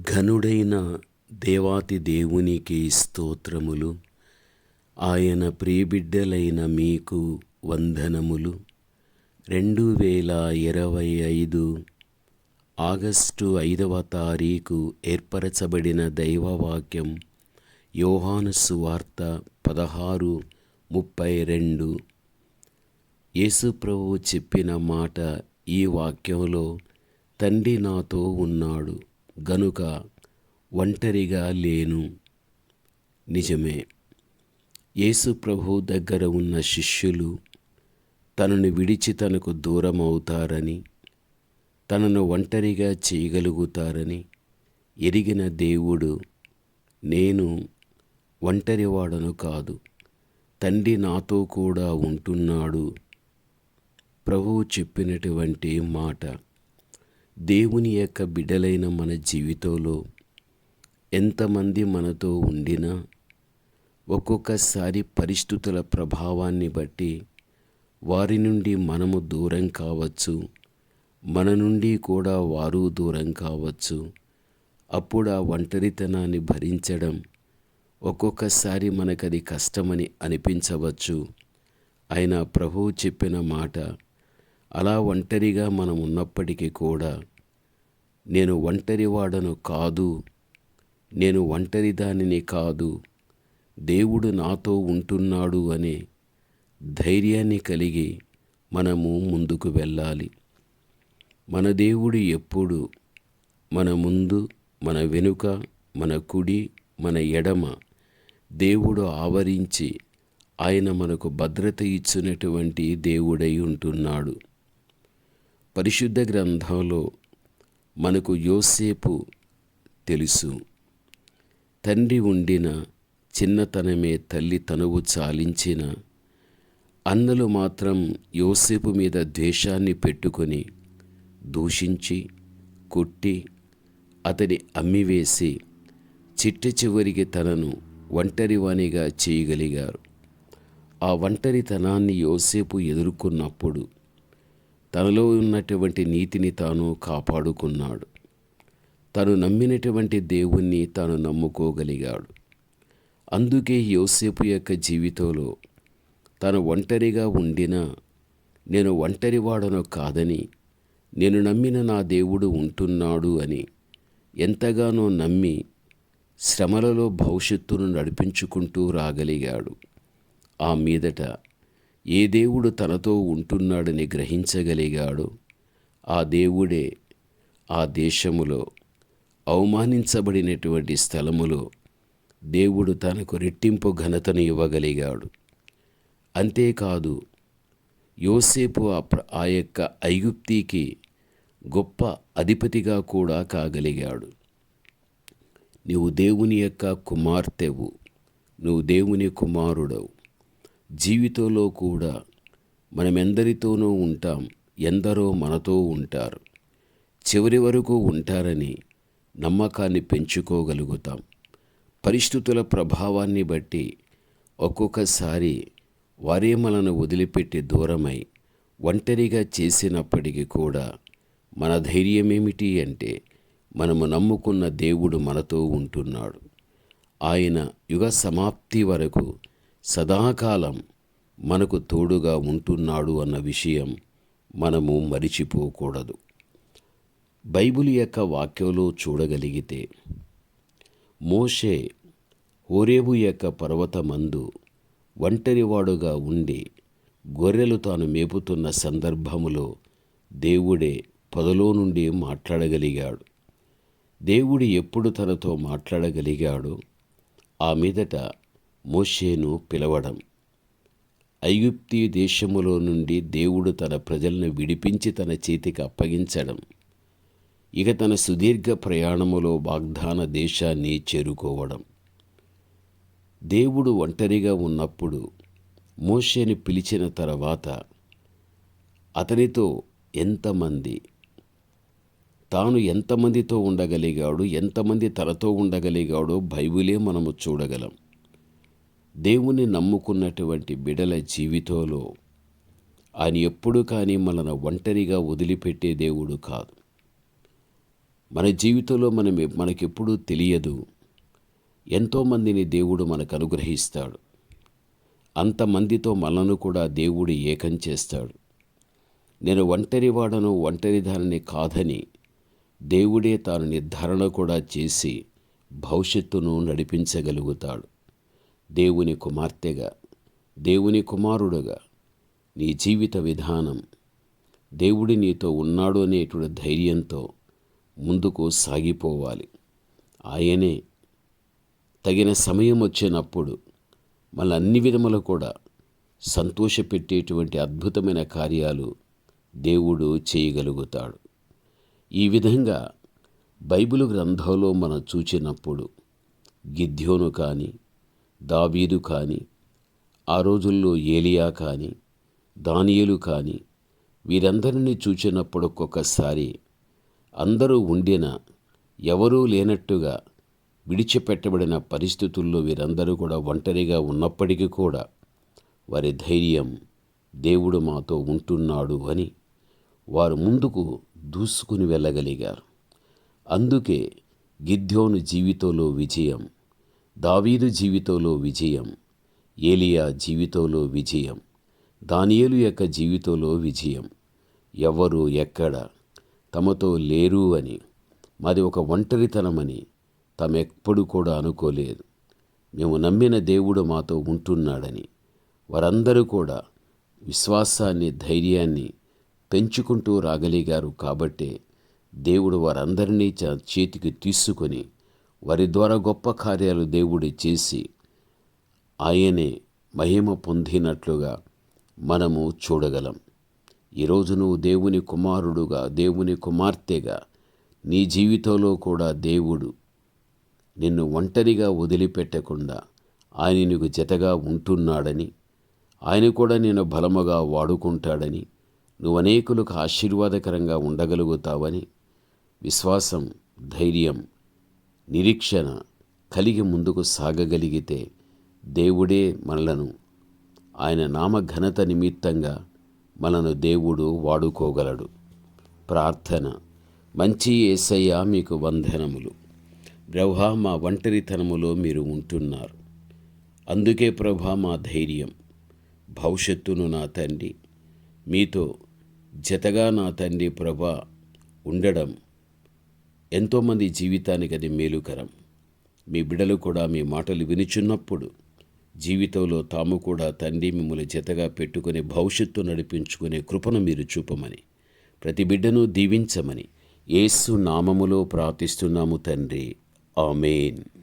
ఘనుడైన దేవాతి దేవునికి స్తోత్రములు. ఆయన ప్రియబిడ్డలైన మీకు వందనములు. రెండు వేల ఇరవై ఐదు ఆగస్టు ఐదవ తారీఖు ఏర్పరచబడిన దైవవాక్యం యోహాను సువార్త పదహారు ముప్పై రెండు. యేసుప్రభు చెప్పిన మాట ఈ వాక్యంలో తండ్రి నాతో ఉన్నాడు. గనుక ఒంటరిగా లేను. నిజమే. యేసు ప్రభు దగ్గర ఉన్న శిష్యులు తనను విడిచి తనకు దూరం అవుతారని తనను ఒంటరిగా చేయగలుగుతారని ఎరిగిన దేవుడు నేను ఒంటరివాడను కాదు. తండ్రి నాతో కూడా ఉంటున్నాడు. ప్రభువు చెప్పినటువంటి మాట. దేవుని యొక్క బిడ్డలైన మన జీవితంలో ఎంతమంది మనతో ఉండినా ఒక్కొక్కసారి పరిస్థితుల ప్రభావాన్ని బట్టి వారి నుండి మనము దూరం కావచ్చు మన నుండి కూడా వారు దూరం కావచ్చు. అప్పుడు ఆ ఒంటరితనాన్ని భరించడం ఒక్కొక్కసారి మనకది కష్టమని అనిపించవచ్చు. అయినా ప్రభువు చెప్పిన మాట అలా ఒంటరిగా మనం ఉన్నప్పటికీ కూడా నేను ఒంటరివాడను కాదు. నేను ఒంటరి దానిని కాదు. దేవుడు నాతో ఉంటున్నాడు అనే ధైర్యాన్ని కలిగి మనము ముందుకు వెళ్ళాలి. మన దేవుడు ఎప్పుడు మన ముందు మన వెనుక మన కుడి మన ఎడమ దేవుడు ఆవరించి ఆయన మనకు భద్రత ఇచ్చినటువంటి దేవుడై ఉంటున్నాడు. పరిశుద్ధ గ్రంథంలో మనకు యోసేపు తెలుసు. తండ్రి ఉండిన చిన్నతనమే తల్లి తనువు చాలించిన అన్నలు మాత్రం యోసేపు మీద ద్వేషాన్ని పెట్టుకొని దూషించి కొట్టి అతని అమ్మివేసి చిట్ట చివరికి తనను ఒంటరివానిగా చేయగలిగారు. ఆ ఒంటరితనాన్ని యోసేపు ఎదుర్కొన్నప్పుడు తనలో ఉన్నటువంటి నీతిని తాను కాపాడుకున్నాడు. తను నమ్మినటువంటి దేవుణ్ణి తాను నమ్ముకోగలిగాడు. అందుకే యోసేపు యొక్క జీవితంలో తను ఒంటరిగా ఉండినా నేను ఒంటరివాడను కాదని నేను నమ్మిన నా దేవుడు ఉంటున్నాడు అని ఎంతగానో నమ్మి శ్రమలలో భవిష్యత్తును నడిపించుకుంటూ రాగలిగాడు. ఆ మీదట ఏ దేవుడు తనతో ఉంటున్నాడని గ్రహించగలిగాడో ఆ దేవుడే ఆ దేశములో అవమానించబడినటువంటి స్థలములో దేవుడు తనకు రెట్టింపు ఘనతను ఇవ్వగలిగాడు. అంతేకాదు యోసేపు ఆ ఆ యొక్క ఐగుప్తికి గొప్ప అధిపతిగా కూడా కాగలిగాడు. నీవు దేవుని యొక్క కుమార్తెవు నువ్వు దేవుని కుమారుడవు జీవితంలో కూడా మనమెందరితోనూ ఉంటాం ఎందరో మనతో ఉంటారు. చివరి వరకు ఉంటారని నమ్మకాన్ని పెంచుకోగలుగుతాం. పరిస్థితుల ప్రభావాన్ని బట్టి ఒక్కొక్కసారి వారే మనను వదిలిపెట్టి దూరమై ఒంటరిగా చేసినప్పటికీ కూడా మన ధైర్యమేమిటి అంటే మనము నమ్ముకున్న దేవుడు మనతో ఉంటున్నాడు. ఆయన యుగ సమాప్తి వరకు సదాకాలం మనకు తోడుగా ఉంటున్నాడు అన్న విషయం మనము మరిచిపోకూడదు. బైబిల్ యొక్క వాక్యంలో చూడగలిగితే మోషే హోరేబు యొక్క పర్వతమందు ఒంటరివాడుగా ఉండి గొర్రెలు తాను మేపుతున్న సందర్భములో దేవుడే పొదలో నుండి మాట్లాడగలిగాడు. దేవుడు ఎప్పుడు తనతో మాట్లాడగలిగాడో? ఆ మీదట మోషేను పిలవడం. ఐగుప్తి దేశములో నుండి దేవుడు తన ప్రజలను విడిపించి తన చేతికి అప్పగించడం. ఇక తన సుదీర్ఘ ప్రయాణములో వాగ్దాన దేశాన్ని చేరుకోవడం. దేవుడు ఒంటరిగా ఉన్నప్పుడు మోషేని పిలిచిన తర్వాత అతనితో ఎంతమంది? తాను ఎంతమందితో ఉండగలిగాడు? ఎంతమంది తనతో ఉండగలిగాడో బైబిలే మనము చూడగలం. దేవుని నమ్ముకున్నటువంటి బిడల జీవితంలో ఆయన ఎప్పుడు కానీ మనను ఒంటరిగా వదిలిపెట్టే దేవుడు కాదు. మన జీవితంలో మనం మనకెప్పుడూ తెలియదు ఎంతోమందిని దేవుడు మనకు అనుగ్రహిస్తాడు. అంతమందితో మనను కూడా దేవుడు ఏకం చేస్తాడు. నేను ఒంటరివాడను ఒంటరిదారిని కాదని దేవుడే తాను నిర్ధారణ కూడా చేసి భవిష్యత్తును నడిపించగలుగుతాడు. దేవుని కుమార్తెగా దేవుని కుమారుడుగా నీ జీవిత విధానం దేవుడి నీతో ఉన్నాడు అనేటువంటి ధైర్యంతో ముందుకు సాగిపోవాలి. ఆయనే తగిన సమయం వచ్చినప్పుడు మళ్ళీ అన్ని విధములు కూడా సంతోషపెట్టేటువంటి అద్భుతమైన కార్యాలు దేవుడు చేయగలుగుతాడు. ఈ విధంగా బైబిల్ గ్రంథంలో మనం చూచినప్పుడు గిద్యోను కానీ దావీదు కానీ ఆ రోజుల్లో ఏలియా కానీ దానియలు కానీ వీరందరినీ చూచినప్పుడు ఒక్కొక్కసారి అందరూ ఉండిన ఎవరూ లేనట్టుగా విడిచిపెట్టబడిన పరిస్థితుల్లో వీరందరూ కూడా ఒంటరిగా ఉన్నప్పటికీ కూడా వారి ధైర్యం దేవుడు మాతో ఉంటున్నాడు అని వారు ముందుకు దూసుకుని వెళ్ళగలిగారు. అందుకే గిద్యోను జీవితంలో విజయం దావీదు జీవితంలో విజయం ఏలియా జీవితంలో విజయం దానియేలు యొక్క జీవితంలో విజయం. ఎవరు ఎక్కడ తమతో లేరు అని మాది ఒక ఒంటరితనమని తామెప్పుడు కూడా అనుకోలేదు. మేము నమ్మిన దేవుడు మాతో ఉంటున్నాడని వారందరూ కూడా విశ్వాసాన్ని ధైర్యాన్ని పెంచుకుంటూ రాగలిగారు కాబట్టే దేవుడు వారందరినీ చ- చేతికి తీసుకొని వారి ద్వారా గొప్ప కార్యాలు దేవుడి చేసి ఆయనే మహిమ పొందినట్లుగా మనము చూడగలం. ఈరోజు నువ్వు దేవుని కుమారుడుగా దేవుని కుమార్తెగా నీ జీవితంలో కూడా దేవుడు నిన్ను ఒంటరిగా వదిలిపెట్టకుండా ఆయన నీకు జతగా ఉంటున్నాడని ఆయన కూడా నేను బలముగా వాడుకుంటాడని నువ్వు అనేకులకు ఆశీర్వాదకరంగా ఉండగలుగుతావని విశ్వాసం ధైర్యం నిరీక్షణ కలిగి ముందుకు సాగగలిగితే దేవుడే మనలను ఆయన నామ ఘనత నిమిత్తంగా మనను దేవుడు వాడుకోగలడు. ప్రార్థన. మంచి ఏసయ్య మీకు వందనములు. ప్రభా మా ఒంటరితనములో మీరు ఉంటున్నారు. అందుకే ప్రభా మా ధైర్యం. భవిష్యత్తును నా తండ్రి. మీతో జతగా నా తండ్రి ప్రభా ఉండడం ఎంతోమంది జీవితానికి అది మేలుకరం. మీ బిడలు కూడా మీ మాటలు వినుచున్నప్పుడు జీవితంలో తాము కూడా తండ్రి మిమ్మల్ని జతగా పెట్టుకుని భవిష్యత్తు నడిపించుకునే కృపను మీరు చూపమని ప్రతి బిడ్డను దీవించమని ఏసు నామములో ప్రార్థిస్తున్నాము తండ్రి. ఆమెన్.